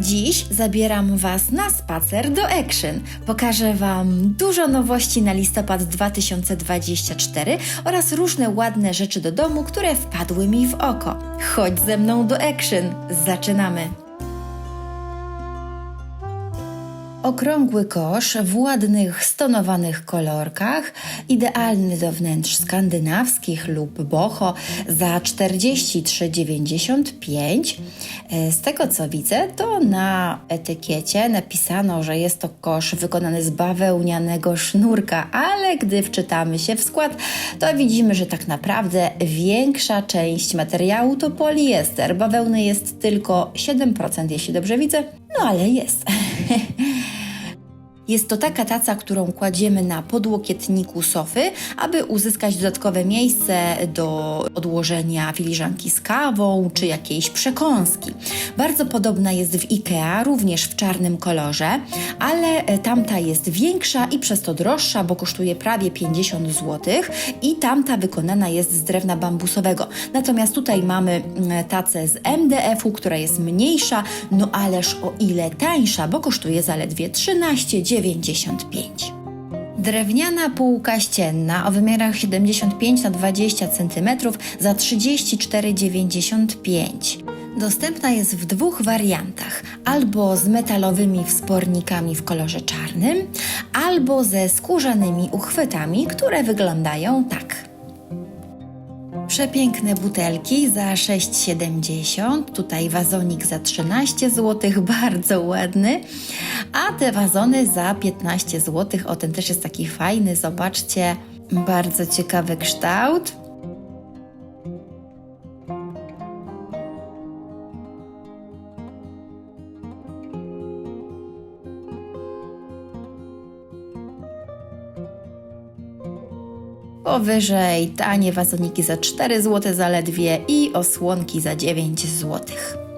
Dziś zabieram Was na spacer do Action. Pokażę Wam dużo nowości na listopad 2024 oraz różne ładne rzeczy do domu, które wpadły mi w oko. Chodź ze mną do Action. Zaczynamy! Okrągły kosz w ładnych, stonowanych kolorkach, idealny do wnętrz skandynawskich lub boho za 43,95. E, Z tego co widzę, to na etykiecie napisano, że jest to kosz wykonany z bawełnianego sznurka, ale gdy wczytamy się w skład, to widzimy, że tak naprawdę większa część materiału to poliester. Bawełny jest tylko 7%, jeśli dobrze widzę, no ale jest. Jest to taka taca, którą kładziemy na podłokietniku sofy, aby uzyskać dodatkowe miejsce do odłożenia filiżanki z kawą czy jakiejś przekąski. Bardzo podobna jest w IKEA, również w czarnym kolorze, ale e, tamta jest większa i przez to droższa, bo kosztuje prawie 50 zł i tamta wykonana jest z drewna bambusowego. Natomiast tutaj mamy mm, tacę z MDF-u, która jest mniejsza, no ależ o ile tańsza, bo kosztuje zaledwie 13,95. Drewniana półka ścienna o wymiarach 75 na 20 cm za 34,95. Dostępna jest w dwóch wariantach: albo z metalowymi wspornikami w kolorze czarnym, albo ze skórzanymi uchwytami, które wyglądają tak. Przepiękne butelki za 6,70. Tutaj wazonik za 13 zł, bardzo ładny. A te wazony za 15 zł. O, ten też jest taki fajny, zobaczcie. Bardzo ciekawy kształt. Powyżej tanie wazoniki za 4 zł zaledwie i osłonki za 9 złotych.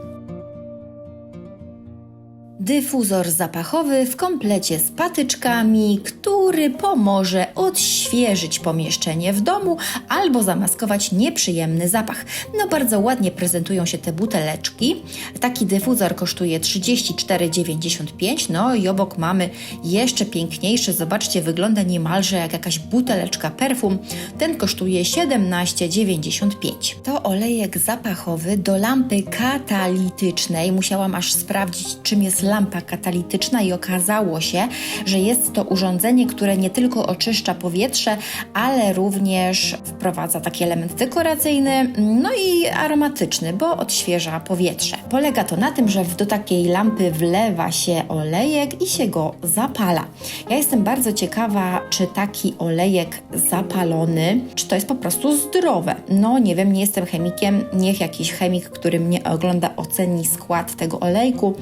Dyfuzor zapachowy w komplecie z patyczkami, który pomoże odświeżyć pomieszczenie w domu albo zamaskować nieprzyjemny zapach. No bardzo ładnie prezentują się te buteleczki. Taki dyfuzor kosztuje 34,95. No i obok mamy jeszcze piękniejszy. Zobaczcie, wygląda niemalże jak jakaś buteleczka perfum. Ten kosztuje 17,95. To olejek zapachowy do lampy katalitycznej. Musiałam aż sprawdzić, czym jest lampa katalityczna i okazało się, że jest to urządzenie, które nie tylko oczyszcza powietrze, ale również wprowadza taki element dekoracyjny, no i aromatyczny, bo odświeża powietrze. Polega to na tym, że do takiej lampy wlewa się olejek i się go zapala. Ja jestem bardzo ciekawa, czy taki olejek zapalony, czy to jest po prostu zdrowe. No nie wiem, nie jestem chemikiem, niech jakiś chemik, który mnie ogląda, oceni skład tego olejku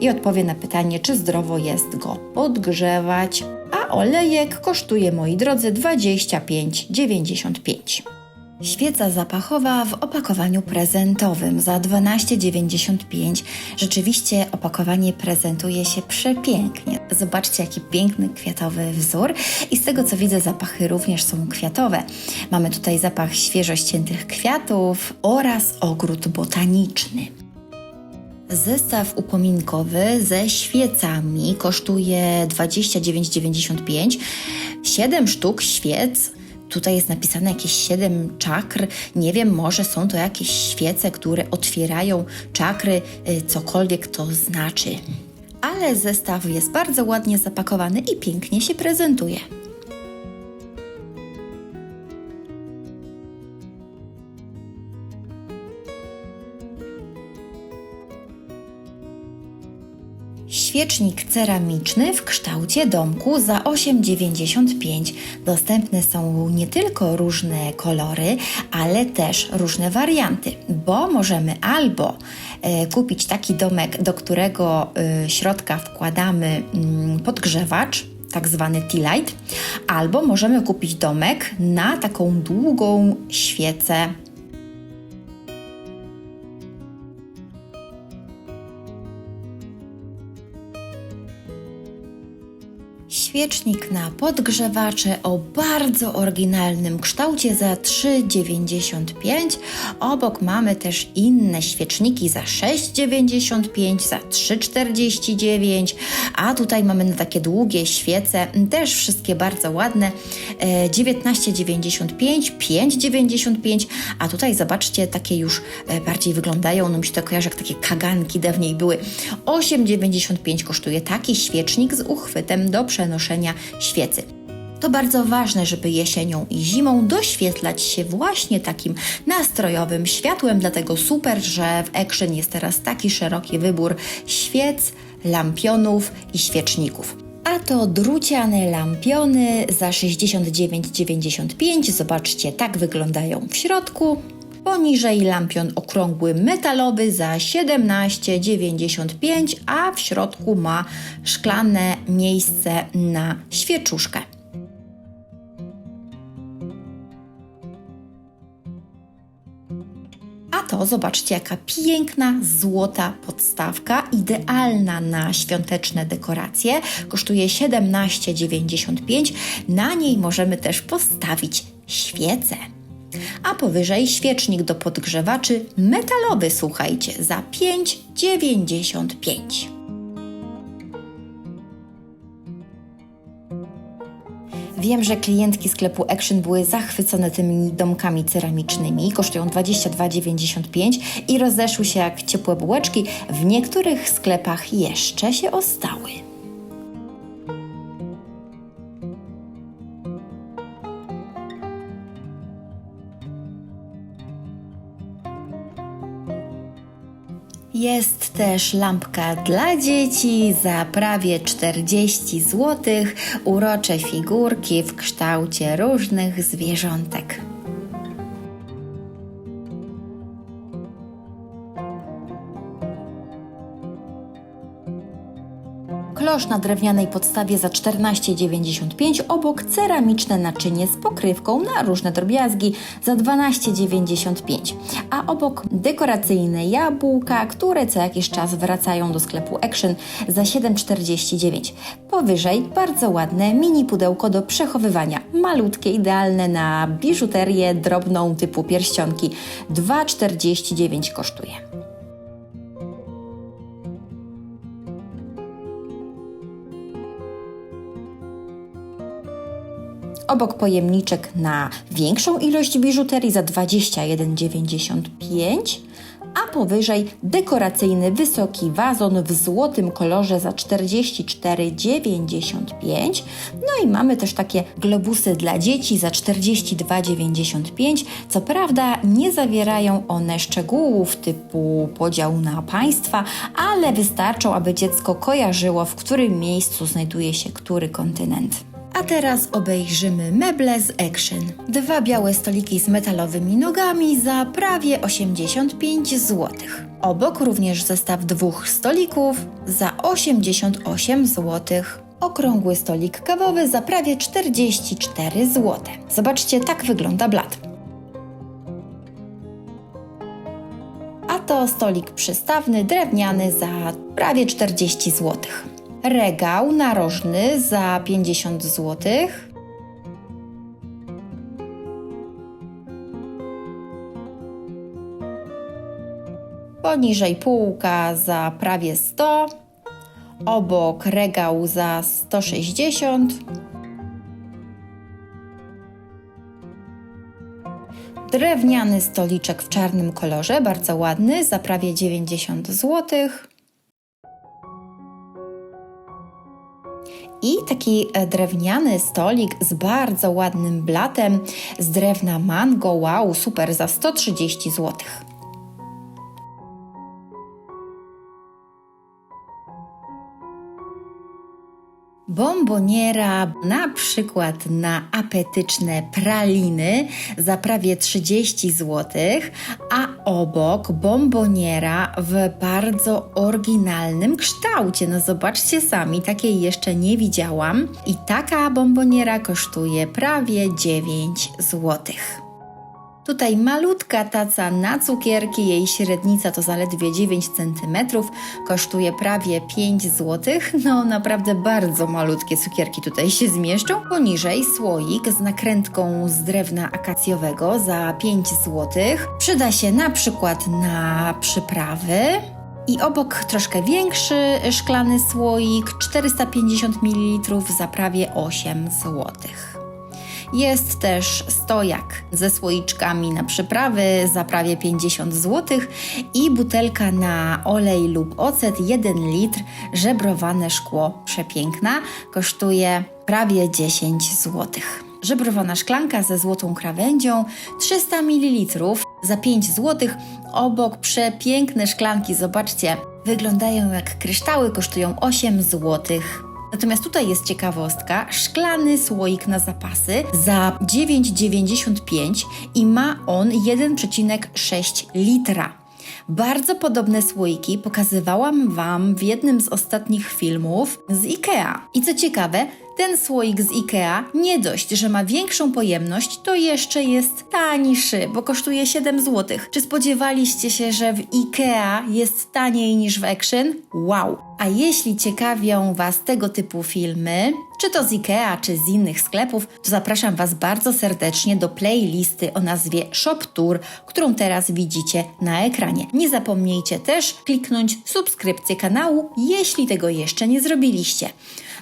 i odpowie na pytanie, czy zdrowo jest go podgrzewać. A olejek kosztuje, moi drodzy, 25,95. Świeca zapachowa w opakowaniu prezentowym za 12,95. Rzeczywiście opakowanie prezentuje się przepięknie. Zobaczcie, jaki piękny kwiatowy wzór. I z tego co widzę, zapachy również są kwiatowe. Mamy tutaj zapach świeżo ściętych kwiatów oraz ogród botaniczny. Zestaw upominkowy ze świecami kosztuje 29,95. 7 sztuk świec. Tutaj jest napisane jakieś 7 czakr. Nie wiem, może są to jakieś świece, które otwierają czakry, y, cokolwiek to znaczy. Ale zestaw jest bardzo ładnie zapakowany i pięknie się prezentuje. Świecznik ceramiczny w kształcie domku za 8,95. Dostępne są nie tylko różne kolory, ale też różne warianty, bo możemy albo e, kupić taki domek, do którego e, środka wkładamy mm, podgrzewacz, tak zwany tea light, albo możemy kupić domek na taką długą świecę Świecznik na podgrzewacze o bardzo oryginalnym kształcie za 3,95. Obok mamy też inne świeczniki za 6,95, za 3,49, a tutaj mamy takie długie świece, też wszystkie bardzo ładne, e, 19,95, 5,95, a tutaj zobaczcie, takie już e, bardziej wyglądają, no mi się to kojarzy jak takie kaganki dawniej były. 8,95 kosztuje taki świecznik z uchwytem do przenoszenia świecy. To bardzo ważne, żeby jesienią i zimą doświetlać się właśnie takim nastrojowym światłem, dlatego super, że w Action jest teraz taki szeroki wybór świec, lampionów i świeczników. A to druciane lampiony za 69,95. Zobaczcie, tak wyglądają w środku. Poniżej lampion okrągły metalowy za 17,95, a w środku ma szklane miejsce na świeczuszkę. A to zobaczcie, jaka piękna złota podstawka, idealna na świąteczne dekoracje. Kosztuje 17,95. Na niej możemy też postawić świecę. A powyżej świecznik do podgrzewaczy metalowy, słuchajcie, za 5,95. Wiem, że klientki sklepu Action były zachwycone tymi domkami ceramicznymi. Kosztują 22,95 i rozeszły się jak ciepłe bułeczki. W niektórych sklepach jeszcze się ostały. Jest też lampka dla dzieci za prawie 40 zł. Urocze figurki w kształcie różnych zwierzątek. Klosz na drewnianej podstawie za 14,95 obok ceramiczne naczynie z pokrywką na różne drobiazgi za 12,95, a obok dekoracyjne jabłka, które co jakiś czas wracają do sklepu Action za 7,49. Powyżej bardzo ładne mini pudełko do przechowywania, malutkie, idealne na biżuterię drobną typu pierścionki, 2,49 kosztuje. Obok pojemniczek na większą ilość biżuterii za 21,95, a powyżej dekoracyjny wysoki wazon w złotym kolorze za 44,95. No i mamy też takie globusy dla dzieci za 42,95. Co prawda nie zawierają one szczegółów typu podział na państwa, ale wystarczą, aby dziecko kojarzyło, w którym miejscu znajduje się który kontynent. A teraz obejrzymy meble z Action. Dwa białe stoliki z metalowymi nogami za prawie 85 zł. Obok również zestaw dwóch stolików za 88 zł. Okrągły stolik kawowy za prawie 44 zł. Zobaczcie, tak wygląda blat. A to stolik przystawny drewniany za prawie 40 złotych regał narożny za 50 zł. Poniżej półka za prawie 100. Obok regał za 160. Drewniany stoliczek w czarnym kolorze, bardzo ładny, za prawie 90 złotych. I taki e, drewniany stolik z bardzo ładnym blatem z drewna mango. Wow, super, za 130 zł. Bomboniera na przykład na apetyczne praliny za prawie 30 zł, a obok bomboniera w bardzo oryginalnym kształcie. No zobaczcie sami, takiej jeszcze nie widziałam i taka bomboniera kosztuje prawie 9 złotych. Tutaj malutka taca na cukierki, jej średnica to zaledwie 9 cm, kosztuje prawie 5 zł. No naprawdę bardzo malutkie cukierki tutaj się zmieszczą. Poniżej słoik z nakrętką z drewna akacjowego za 5 zł. Przyda się na przykład na przyprawy. I obok troszkę większy szklany słoik 450 ml za prawie 8 złotych. Jest też stojak ze słoiczkami na przyprawy za prawie 50 zł i butelka na olej lub ocet 1 litr, żebrowane szkło przepiękna, kosztuje prawie 10 zł. Żebrowana szklanka ze złotą krawędzią 300 ml za 5 zł. Obok przepiękne szklanki, zobaczcie, wyglądają jak kryształy, kosztują 8 złotych. Natomiast tutaj jest ciekawostka, szklany słoik na zapasy za 9,95 i ma on 1,6 litra. Bardzo podobne słoiki pokazywałam Wam w jednym z ostatnich filmów z IKEA. I co ciekawe, ten słoik z IKEA nie dość, że ma większą pojemność, to jeszcze jest tańszy, bo kosztuje 7 zł. Czy spodziewaliście się, że w IKEA jest taniej niż w Action? Wow! A jeśli ciekawią Was tego typu filmy, czy to z IKEA, czy z innych sklepów, to zapraszam Was bardzo serdecznie do playlisty o nazwie Shop Tour, którą teraz widzicie na ekranie. Nie zapomnijcie też kliknąć subskrypcję kanału, jeśli tego jeszcze nie zrobiliście.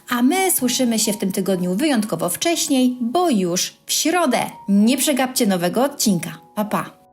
A my słyszymy się w tym tygodniu wyjątkowo wcześniej, bo już w środę. Nie przegapcie nowego odcinka. Pa pa!